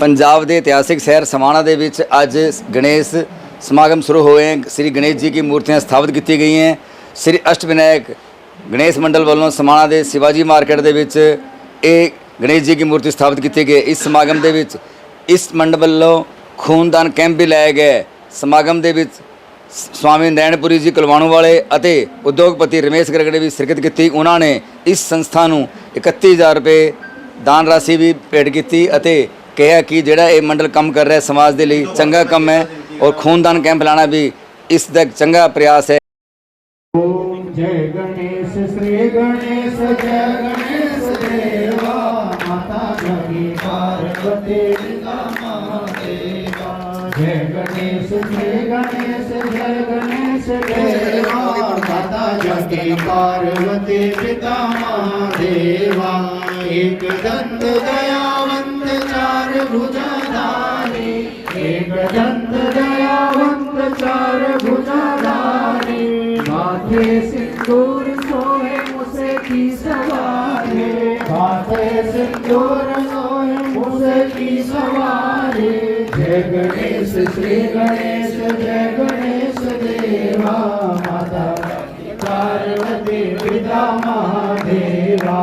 ਪੰਜਾਬ ਦੇ ਇਤਿਹਾਸਿਕ ਸ਼ਹਿਰ ਸਮਾਣਾ ਦੇ ਵਿੱਚ ਅੱਜ ਗਣੇਸ਼ ਸਮਾਗਮ ਸ਼ੁਰੂ ਹੋਏ ਹਨ। ਸ੍ਰੀ ਗਣੇਸ਼ ਜੀ ਕੀ ਮੂਰਤੀਆਂ ਸਥਾਪਿਤ ਕੀਤੀ ਗਈਆਂ ਹੈ ਸ੍ਰੀ ਅਸ਼ਟਵਿਨਾਇਕ ਗਣੇਸ਼ ਮੰਡਲ ਵੱਲੋਂ ਸਮਾਣਾ ਦੇ ਸਿਵਾਜੀ ਮਾਰਕੀਟ ਦੇ ਵਿੱਚ ਇਹ ਗਣੇਸ਼ ਜੀ ਕੀ ਮੂਰਤੀ ਸਥਾਪਿਤ ਕੀਤੀ ਗਈ ਇਸ ਸਮਾਗਮ ਦੇ ਵਿੱਚ ਇਸ ਮੰਡਲ ਵੱਲੋਂ ਖੂਨਦਾਨ ਕੈਂਪ ਵੀ ਲਾਇਆ ਗਿਆ ਸਮਾਗਮ ਦੇ ਵਿੱਚ ਸ- ਸਵਾਮੀ ਨੈਣਪੁਰੀ ਜੀ ਕੁਲਵਾਣੂ ਵਾਲੇ ਅਤੇ ਉਦਯੋਗਪਤੀ ਰਮੇਸ਼ ਗਰਗੜੇ ਵੀ ਸ਼ਿਰਕਤ ਕੀਤੀ। ਉਹਨਾਂ ਨੇ ਇਸ ਸੰਸਥਾ ਨੂੰ 31000 ਰੁਪਏ ਦਾਨ ਰਾਸ਼ੀ ਵੀ ਭੇਟ ਕੀਤੀ ਅਤੇ ਕਿਹਾ ਕਿ ਜਿਹੜਾ ਇਹ ਮੰਡਲ ਕੰਮ ਕਰ ਰਿਹਾ ਸਮਾਜ ਦੇ ਲਈ ਚੰਗਾ ਕੰਮ ਹੈ ਔਰ ਖੂਨਦਾਨ ਕੈਂਪ ਲਾਣਾ ਵੀ ਇਸ ਦਾ ਚੰਗਾ ਪ੍ਰਯਾਸ ਹੈ। ਓਮ ਪਾਰਵਤੀ ਪਿਤਾ ਮਹਾਦੇਵਾ। ਇੱਕ ਦੰਦ सिंदूर सोहे मुसे की सवारी माथे सिंदूर सोहे मुसे की सवारी जय गणेश श्री गणेश जय गणेश देवा माता पार्वती पिता महादेवा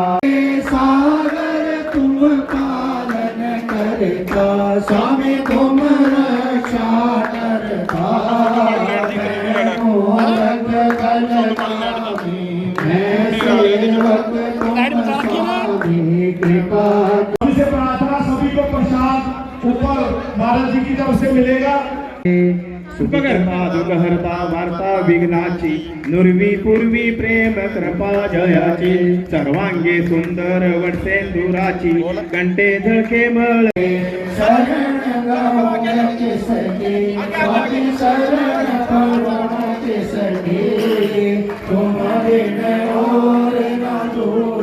सागर तुम पालन करता स्वामी कृपा। सभी प्रार्थना सभी को प्रसाद ऊपर महाराज जी की तरफ़ से मिलेगा। सुखकर्ता वार्ता विघ्नाची नुर्वी पूर्वी प्रेम कृपा जयाची सर्वांगी सुंदर वटसेंदुराची कंटे झळके मळे शरण तुम्हारे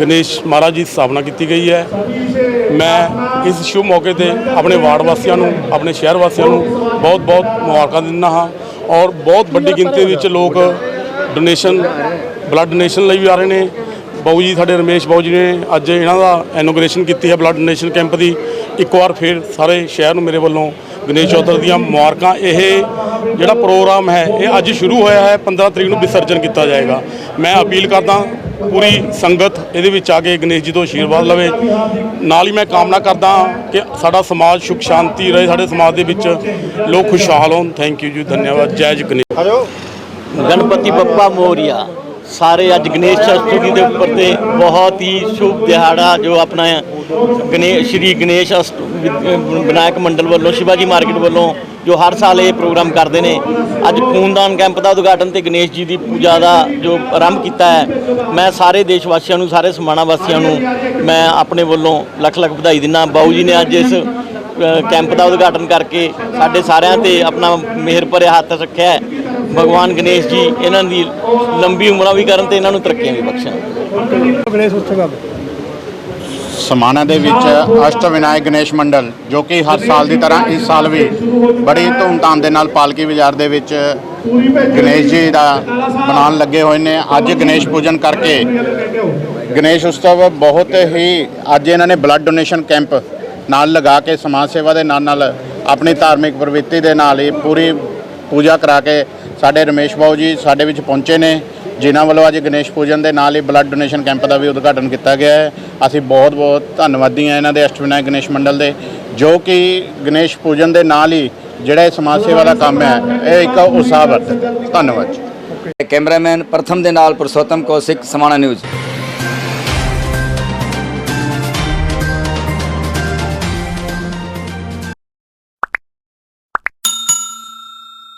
ਗਣੇਸ਼ ਮਹਾਰਾਜ ਜੀ ਦੀ ਸਥਾਪਨਾ ਕੀਤੀ ਗਈ ਹੈ। ਮੈਂ ਇਸ ਸ਼ੁਭ ਮੌਕੇ ਤੇ ਆਪਣੇ ਵਾਰਡ ਵਾਸੀਆਂ ਨੂੰ, ਆਪਣੇ ਸ਼ਹਿਰ ਵਾਸੀਆਂ ਨੂੰ ਬਹੁਤ ਬਹੁਤ ਮੁਬਾਰਕਾਂ ਦਿੰਦਾ ਹਾਂ ਔਰ ਬਹੁਤ ਵੱਡੀ ਗਿਣਤੀ ਵਿੱਚ ਲੋਕ ਡੋਨੇਸ਼ਨ ਬਲੱਡ ਡੋਨੇਸ਼ਨ ਲਈ ਵੀ ਆ ਰਹੇ ਨੇ। ਬਾਊ ਜੀ ਸਾਡੇ ਰਮੇਸ਼ ਬਾਊ ਜੀ ਨੇ ਅੱਜ ਇਹਨਾਂ ਦਾ ਇਨੋਗ੍ਰੇਸ਼ਨ ਕੀਤੀ ਹੈ ਬਲੱਡ ਡੋਨੇਸ਼ਨ ਕੈਂਪ ਦੀ। ਇੱਕ ਵਾਰ ਫਿਰ ਸਾਰੇ ਸ਼ਹਿਰ ਨੂੰ ਮੇਰੇ ਵੱਲੋਂ ਗਣੇਸ਼ ਚੌਥਰ ਦੀਆਂ ਮੁਬਾਰਕਾਂ। ਇਹ ਜਿਹੜਾ ਪ੍ਰੋਗਰਾਮ ਹੈ, ਇਹ ਅੱਜ ਸ਼ੁਰੂ ਹੋਇਆ ਹੈ 15 ਤਰੀਕ ਨੂੰ ਵਿਸਰਜਨ ਕੀਤਾ ਜਾਏਗਾ। ਮੈਂ ਅਪੀਲ ਕਰਦਾ ਪੂਰੀ ਸੰਗਤ ਇਹਦੇ ਵਿੱਚ ਆ ਕੇ ਗਣੇਸ਼ ਜੀ ਤੋਂ ਆਸ਼ੀਰਵਾਦ ਲਵੇ। ਨਾਲ ਹੀ ਮੈਂ ਕਾਮਨਾ ਕਰਦਾ ਕਿ ਸਾਡਾ ਸਮਾਜ ਸੁਖ ਸ਼ਾਂਤੀ ਰਹੇ ਸਾਡੇ ਸਮਾਜ ਦੇ ਵਿੱਚ ਲੋਕ ਖੁਸ਼ਹਾਲ ਹੋਣ। ਥੈਂਕ ਯੂ ਜੀ ਧੰਨਵਾਦ। ਜੈ ਜੀ ਗਣੇਸ਼। ਗਣਪਤੀ ਬੱਪਾ ਮੋਰੀਆ ਸਾਰੇ ਅੱਜ ਗਣੇਸ਼ ਚਤੁਰਥੀ ਦੇ ਉੱਪਰ ਤੇ ਬਹੁਤ ਹੀ ਸ਼ੁਭ ਦਿਹਾੜਾ ਜੋ ਆਪਣਾ ਗਣੇਸ਼ ਸ਼੍ਰੀ ਗਣੇਸ਼ ਵਿਨਾਇਕ ਮੰਡਲ ਵੱਲੋਂ ਸ਼ਿਵਾਜੀ ਮਾਰਕੀਟ ਵੱਲੋਂ ਜੋ ਹਰ ਸਾਲ ਇਹ ਪ੍ਰੋਗਰਾਮ ਕਰਦੇ ਨੇ। ਅੱਜ ਖੂਨਦਾਨ ਕੈਂਪ ਦਾ ਉਦਘਾਟਨ ਤੇ ਗਣੇਸ਼ ਜੀ ਦੀ ਪੂਜਾ ਦਾ ਜੋ ਆਰੰਭ ਕੀਤਾ ਹੈ, ਮੈਂ ਸਾਰੇ ਦੇਸ਼ ਵਾਸੀਆਂ ਨੂੰ, ਸਾਰੇ ਸਮਾਣਾ ਵਾਸੀਆਂ ਨੂੰ, ਮੈਂ ਆਪਣੇ ਵੱਲੋਂ ਲੱਖ ਲੱਖ ਵਧਾਈ ਦਿੰਦਾ ਬਾਊ ਜੀ ਨੇ ਅੱਜ ਇਸ ਕੈਂਪ ਦਾ ਉਦਘਾਟਨ ਕਰਕੇ ਸਾਡੇ ਸਾਰਿਆਂ ਤੇ ਆਪਣਾ ਮਿਹਰ ਭਰਿਆ ਹੱਥ ਰੱਖਿਆ ਹੈ। ਭਗਵਾਨ ਗਣੇਸ਼ ਜੀ, ਇਹਨਾਂ ਦੀ ਲੰਬੀ ਉਮਰਾਂ ਵੀ ਕਰਨ ਤੇ ਇਹਨਾਂ ਨੂੰ ਤਰੱਕੀਆਂ ਵੀ ਬਖਸ਼ਣ ਸਮਾਣਾ ਦੇ ਵਿੱਚ ਅਸ਼ਟ ਵਿਨਾਇਕ ਗਣੇਸ਼ ਮੰਡਲ, ਜੋ ਕਿ ਹਰ ਸਾਲ ਦੀ ਤਰ੍ਹਾਂ ਇਸ ਸਾਲ ਵੀ ਬੜੀ ਧੂਮਧਾਮ ਦੇ ਨਾਲ ਪਾਲਕੀ ਬਾਜ਼ਾਰ ਦੇ ਵਿੱਚ ਗਣੇਸ਼ ਜੀ ਦਾ ਬਣਾਉਣ ਲੱਗੇ ਹੋਏ ਨੇ। ਅੱਜ ਗਣੇਸ਼ ਪੂਜਨ ਕਰਕੇ ਗਣੇਸ਼ ਉਤਸਵ ਬਹੁਤ ਹੀ, ਅੱਜ ਇਹਨਾਂ ਨੇ ਬਲੱਡ ਡੋਨੇਸ਼ਨ ਕੈਂਪ ਨਾਲ ਲਗਾ ਕੇ ਸਮਾਜ ਸੇਵਾ ਦੇ ਨਾਲ ਨਾਲ ਆਪਣੀ ਧਾਰਮਿਕ ਪ੍ਰਵਿਰਤੀ ਦੇ ਨਾਲ ਹੀ ਪੂਰੀ ਪੂਜਾ ਕਰਾ ਕੇ ਸਾਡੇ ਰਮੇਸ਼ ਬਾਊ ਜੀ ਸਾਡੇ ਵਿੱਚ ਪਹੁੰਚੇ ਨੇ। ਜਿਨ੍ਹਾਂ ਵੱਲੋਂ ਅੱਜ ਗਣੇਸ਼ ਪੂਜਨ ਦੇ ਨਾਲ ਹੀ ਬਲੱਡ ਡੋਨੇਸ਼ਨ ਕੈਂਪ ਦਾ ਵੀ ਉਦਘਾਟਨ ਕੀਤਾ ਗਿਆ ਹੈ। ਅਸੀਂ ਬਹੁਤ ਬਹੁਤ ਧੰਨਵਾਦੀ ਹਾਂ ਇਹਨਾਂ ਦੇ ਅਸ਼ਟਵਿਨਾਇਕ ਗਣੇਸ਼ ਮੰਡਲ ਦੇ, ਜੋ ਕਿ ਗਣੇਸ਼ ਪੂਜਨ ਦੇ ਨਾਲ ਹੀ ਜਿਹੜਾ ਇਹ ਸਮਾਜ ਸੇਵਾ ਦਾ ਕੰਮ ਹੈ, ਇਹ ਇੱਕ ਉਤਸ਼ਾਹ ਵਰਤ ਧੰਨਵਾਦ ਜੀ। ਕੈਮਰਾਮੈਨ ਪ੍ਰਥਮ ਦੇ ਨਾਲ ਪੁਰਸ਼ੋਤਮ ਕੌਸ਼ਿਕ, ਸਮਾਣਾ ਨਿਊਜ਼।